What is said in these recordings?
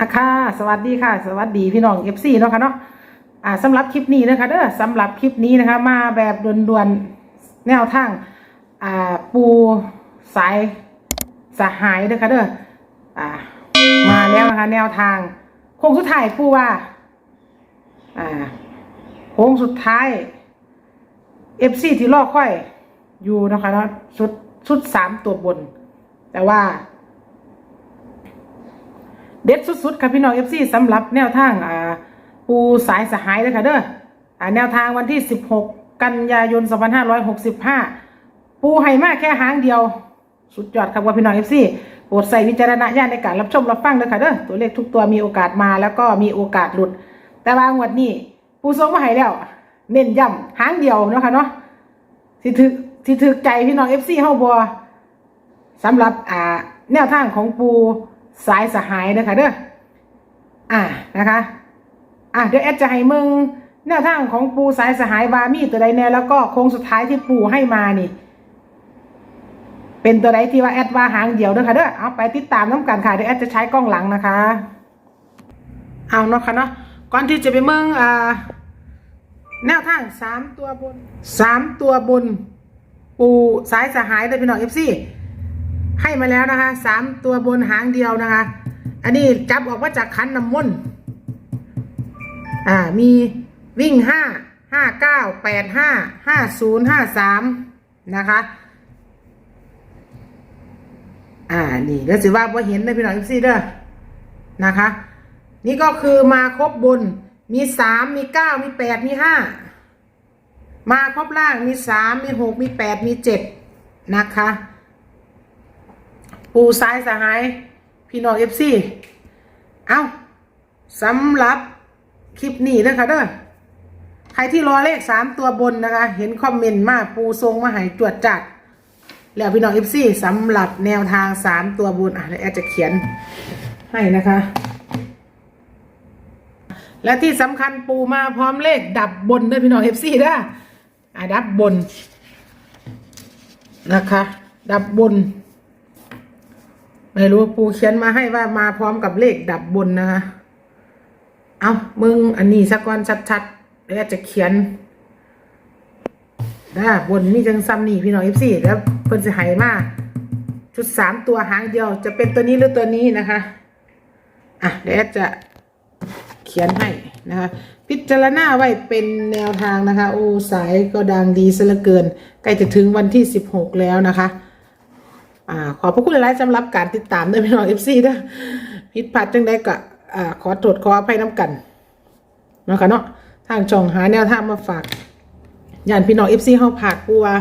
อะค่ะสวัสดีค่ะ สวัสดีพี่น้องเอฟซีเนาะค่ะเนาะอ่าสำหรับคลิปนี้นะคะเด้อสำหรับคลิปนี้นะคะ มาแบบด่วนๆแนวทางอ่าปูสายสหายเด้อค่ะเด้ออ่ามาแล้วนะคะแนวทางโค้งสุดท้ายปูว่าอ่าโค้งสุดท้ายเอฟซีที่รอค่อยอยู่นะคะเนาะชุดชุดสามตัวบน แต่ว่า เด็ดสุดๆค่ะพี่น้องเอฟซีสำหรับแนวทางอ่าปูสายสหายเลยค่ะเด้ออ่าแนวทางวันที่ 16 กันยายน 2565 ปูให้มากแค่หางเดียว สุดยอดครับว่าพี่น้องเอฟซีโปรดใส่วิจารณญาณในการรับชมรับฟังเด้อค่ะเด้อตัวเลขทุกตัวมีโอกาสมาแล้วก็มีโอกาสหลุด แต่ว่างวดนี้ปูทรงมาให้แล้ว เน้นย้ำหางเดียวเนาะค่ะเนาะที่ถึกที่ถึกใจพี่น้องเอฟซีเฮาบัวสำหรับอ่าแนวทางของปู สายสหายนะคะเด้ออ่านะคะอะเดี๋ยวแอดจะให้มึงแนวทางของปูสายสหายบามีตัวใดแน่แล้วก็โค้งสุดท้ายที่ปูให้มานี่ เป็นตัวใดที่ว่าแอดว่าหางเดียวเด้อค่ะเด้อเอาไปติดตามน้ำกันค่ะเดี๋ยวแอดจะใช้กล้องหลังนะคะ เอาเนาะค่ะเนาะก่อนที่จะไปเมืองอ่าแนวทางสามตัวบนสามตัวบน ปูสายสหายเลยพี่น้องเอฟซี ให้มาแล้วนะคะสามตัวบนหางเดียวนะคะ อันนี้จับออกมาจากขันน้ำมนต์อ่ามีวิ่งห้าห้าเก้าแปดห้าห้าศูนย์ห้าสามนะคะอ่านี่เดี๋ยวสิว่าพอเห็นนะพี่น้องเอฟซีเด้อนะคะ นี่ก็คือมาครบบนมีสามมีเก้ามีแปดมีห้ามาครบล่างมีสามมีหกมีแปดมีเจ็ดนะคะ ปูซ้ายสหาย พี่น้องเอฟซีเอาสำหรับคลิปนี้นะคะเด้อใครที่รอเลขสามตัวบนนะคะ เห็นคอมเมนต์มาปูทรงมาหายจวดจัด แล้วพี่น้องเอฟซีสำหรับแนวทางสามตัวบนอะแล้วแอดจะเขียนให้นะคะ และที่สำคัญปูมาพร้อมเลขดับบนด้วยพี่น้องเอฟซีด้ะอะดับบนนะคะ ดับบน ไม่รู้ปูเขียนมาให้ว่ามาพร้อมกับเลขดับบนนะคะ เอามึงอันนี้สักก้อนชัดๆแล้วจะเขียนนะบนนี่จังซ้ำนี่พี่น้องเอฟซีแล้วเพิ่นจะหายมากชุดสามตัวหางเดียวจะเป็นตัวนี้หรือตัวนี้นะคะ อะเดี๋ยวจะเขียนให้นะคะ พิจารณาไว้เป็นแนวทางนะคะ โอ้สายก็ดังดีซะเหลือเกิน ใกล้จะถึงวันที่สิบหกแล้วนะคะ อ่าขอพระคุณหลายๆสำหรับการติดตามด้วยพี่น้องเอฟซีนะผิดพลาดจังได้ก็อ่าขอโทษขออภัยน้ำกันเนาะคะเนาะทางช่องหาแนวทางมาฝากย่านพี่น้องเอฟซีเขาผาดปูว่า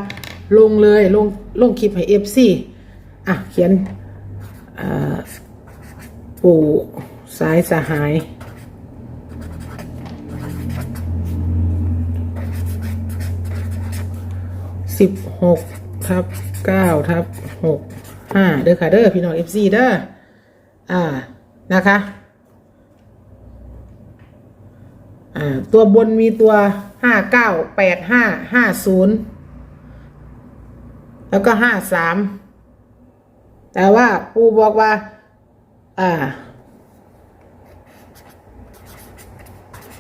ลงเลยลงลงคลิปให้เอฟซีอะเขียนปู่สายสหายสิบหก ทับเก้าทับหกห้าเด้อค่ะเด้อพี่น้องเอฟซีเด้ออ่านะคะอ่าตัวบนมีตัวห้าเก้าแปดห้าห้าศูนย์แล้วก็ห้าสามแต่ว่าปูบอกว่า อ่า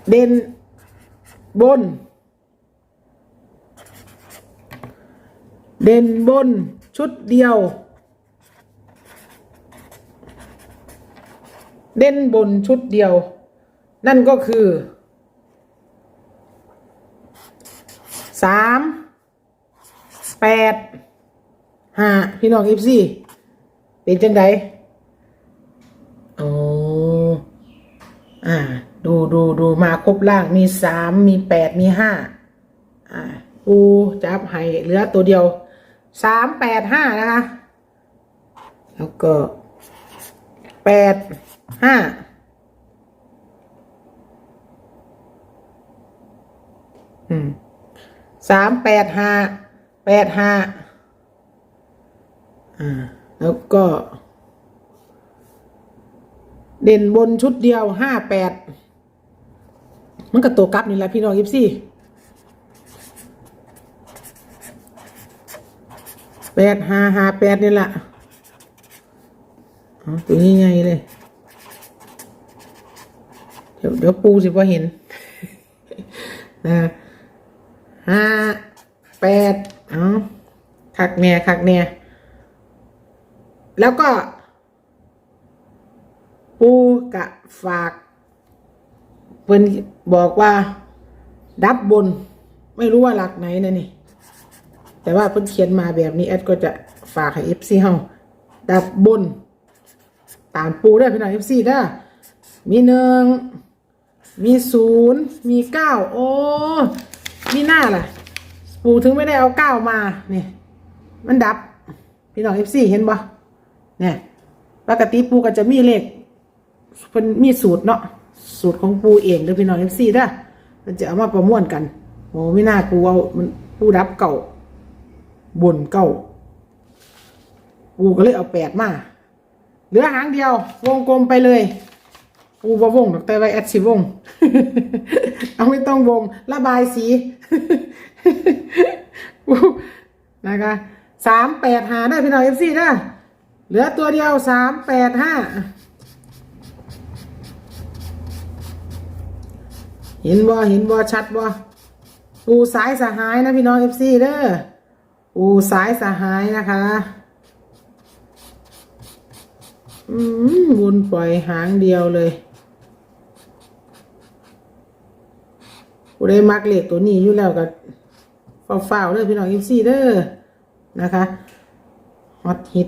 เด่นบน เด่นบนชุดเดียว เด่นบนชุดเดียว นั่นก็คือสามแปดห้าพี่น้องอีฟซี่เป็นจังไดอ๋ออ่า ดูดูดูมาครบล่างมีสามมีแปดมีห้าอ่า ปูจับให้เหลือตัวเดียว สามแปดห้านะคะ แล้วก็แปดห้าอืมสามแปดห้าแปดห้าอ่า แล้วก็ เด่นบนชุดเดียวห้าแปดมันก็ตัวกลับนี่แหละพี่น้องยิบซี่ แปดห้าห้าแปดนี่แหละอ๋อตัวนี้ไงเลย เดี๋ยวเดี๋ยวปูสิพอเห็นนะห้าแปดเอาคักแน่คักแน่แล้วก็ ปูกะฝากเพิ่นบอกว่า ดับบน ไม่รู้ว่าหลักไหนนะนี่ แต่ว่าเพิ่นเขียนมาแบบนี้แอดก็จะฝากให้เอฟซีเฮาดับบน ตามปูได้พี่น้องเอฟซีได้มีหนึ่งมีศูนย์มีเก้าโอ้มีหน้าล่ะ ปูถึงไม่ได้เอาเก้ามาเนี่ยมันดับ พี่น้องเอฟซีเห็นบ่เนี่ยปกติปูก็จะมีเลขเป็นมีสูตรเนาะสูตรของปูเองเด้อพี่น้องเอฟซีเด้มันจะเอามาประมวลกันโอ้ไม่น่าปูเอามันปูดับเก่า บนเก้าปูก็เลยเอาแปดมา เหลือหางเดียว วงกลมไปเลยปูบ่าวงแต่ว่าแอดสิวง เอาไม่ต้องวง ระบายสีนะคะสามแปดหาได้พี่น้องเอฟซีได้เหลือตัวเดียวสามแปดห้าเห็นบ่เห็นบ่ชัดบ่ปูสายสหายนะพี่น้องเอฟซีเด้อ อูสายสหายนะคะ อืมวนปล่อยหางเดียวเลยกูได้มักเลขตัวนี้อยู่แล้วกับเฝ้าๆเด้อพี่น้องอิฟซี่เด้อนะคะฮอตฮิต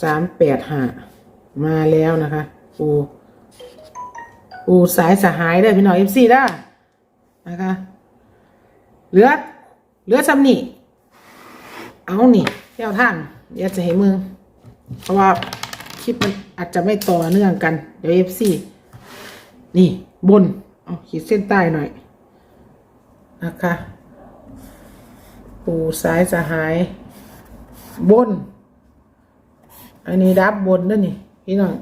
สามแปดห้ามาแล้วนะคะ อูอูสายสหายเด้อพี่น้องอิฟซี่เด้อนะคะ เหลือ เหลือซ้ำนี่ เอานี่แนวทางเดี๋ยวจะให้มึง เพราะว่าคลิปมันอาจจะไม่ต่อเนื่องกัน เดี๋ยวเอฟซีนี่บนเอาขีดเส้นใต้หน่อย นะคะ ปูซ้ายสหาย บน อันนี้ดับบนนั่นนี่ พี่น้อง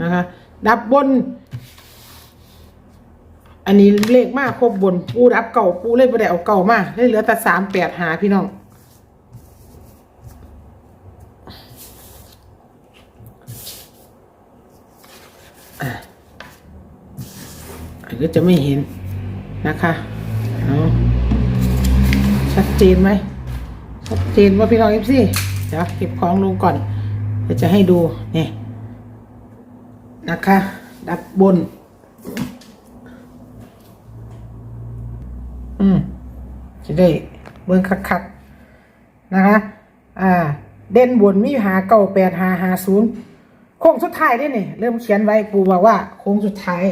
นะคะ ดับบน อันนี้เลขมากครบบนปูรับเก่าปูเลยบ่ได้เอาเก่ามาเลยเหลือแต่สามแปดหาพี่น้องอะอันก็จะไม่เห็นนะคะเอาชัดเจนไหมชัดเจนว่าพี่น้องเอฟซีเดี๋ยวเก็บของลงก่อนเดี๋ยวจะให้ดูนี่นะคะ ดับบน อืมจะ ได้เบิ่งคักๆนะคะอ่าเด่นบนมีหาเก้าแปดหาหาศูนย์โค้งสุดท้ายได้นี่เริ่มเขียนไว้ปูบอกว่าโค้งสุดท้าย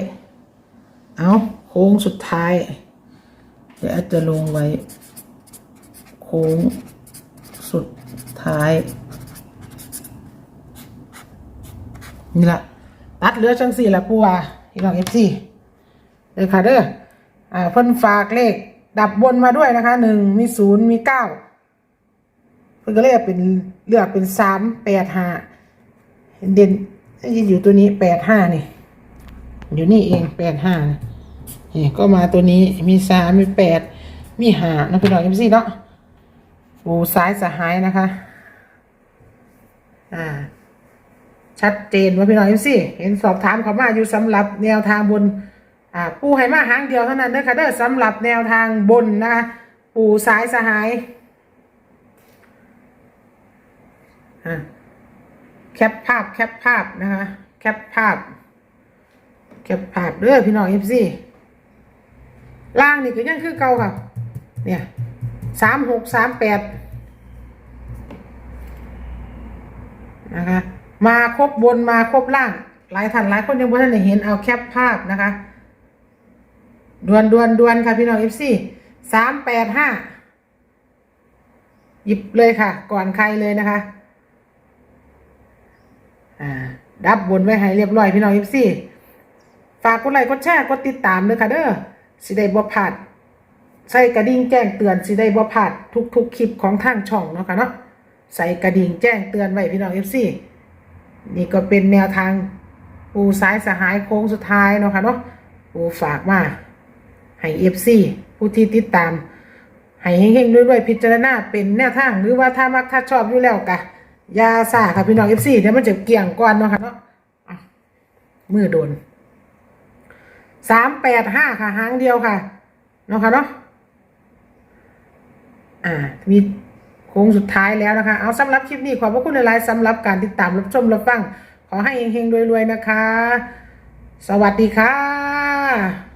เอาโค้งสุดท้าย เดี๋ยวจะลงไว้ โค้งสุดท้าย นี่ละตัดเหลือจังสี่ละปูว่าพี่น้องเอฟซีเลยค่ะเด้ออ่าเพิ่นฝากเลข ดับบนมาด้วยนะคะหนึ่งมีศูนย์มีเก้าเพิ่นก็เลยเป็นเลือกเป็นสามแปดห้าเด่นอยู่ตัวนี้แปดห้านี่อยู่นี่เองแปดห้านี่ก็มาตัวนี้มีสามมีแปดมีห้านะพี่น้องเอ็มซีเนาะปูซ้ายสหายนะคะ อ่า ชัดเจนว่าพี่น้องเอ็มซีเห็นสอบถามเขามาอยู่สำหรับแนวทางบน อ่าปูไหมาหางเดียวเท่านั้นเด้อค่ะเด้อสำหรับแนวทางบนนะคะปูซ้ายสหายอ่าแคปภาพแคปภาพนะคะแคปภาพแคปภาพเด้อพี่น้องเอฟซีล่างนี่ก็ยังคือเก่าค่ะ เนี่ยสามหกสามแปดนะคะมาครบบนมาครบล่าง หลายท่านหลายคนยังบ่ทันได้เห็นเอาแคปภาพนะคะ ดวนดวนดวนค่ะพี่น้องเอฟซีสามแปดห้าหยิบเลยค่ะ ก่อนใครเลยนะคะ อ่า ดับบนไว้ให้เรียบร้อยพี่น้องเอฟซีฝากกดไลค์กดแชร์กดติดตามเลยค่ะเด้อสิได้บ่พลาดใส่กระดิ่งแจ้งเตือนสิได้บ่พลาดทุกๆคลิปของทางช่องเนาะค่ะเนาะใส่กระดิ่งแจ้งเตือนไว้พี่น้องเอฟซีนี่ก็เป็นแนวทางปูซ้ายสหายโค้งสุดท้ายเนาะค่ะเนาะปูฝากมา ให้เอฟซีผู้ที่ติดตาม ให้เฮงๆด้วยๆพิจารณาเป็นแนวทางหรือว่าถ้ามักถ้าชอบอยู่แล้วกะอยาซาค่ะพี่น้องเอฟซีเดี๋ยวมันจะเกี่ยงก่อนเนาะค่ะเนาะอะมือโดนสามแปดห้าค่ะหางเดียวค่ะเนาะค่ะเนาะอ่ามีโค้งสุดท้ายแล้วนะคะ เอาสำหรับคลิปนี้ขอบพระคุณหลายๆสำหรับการติดตามรับชมรับฟัง ขอให้เฮงๆรวยๆนะคะ สวัสดีค่ะ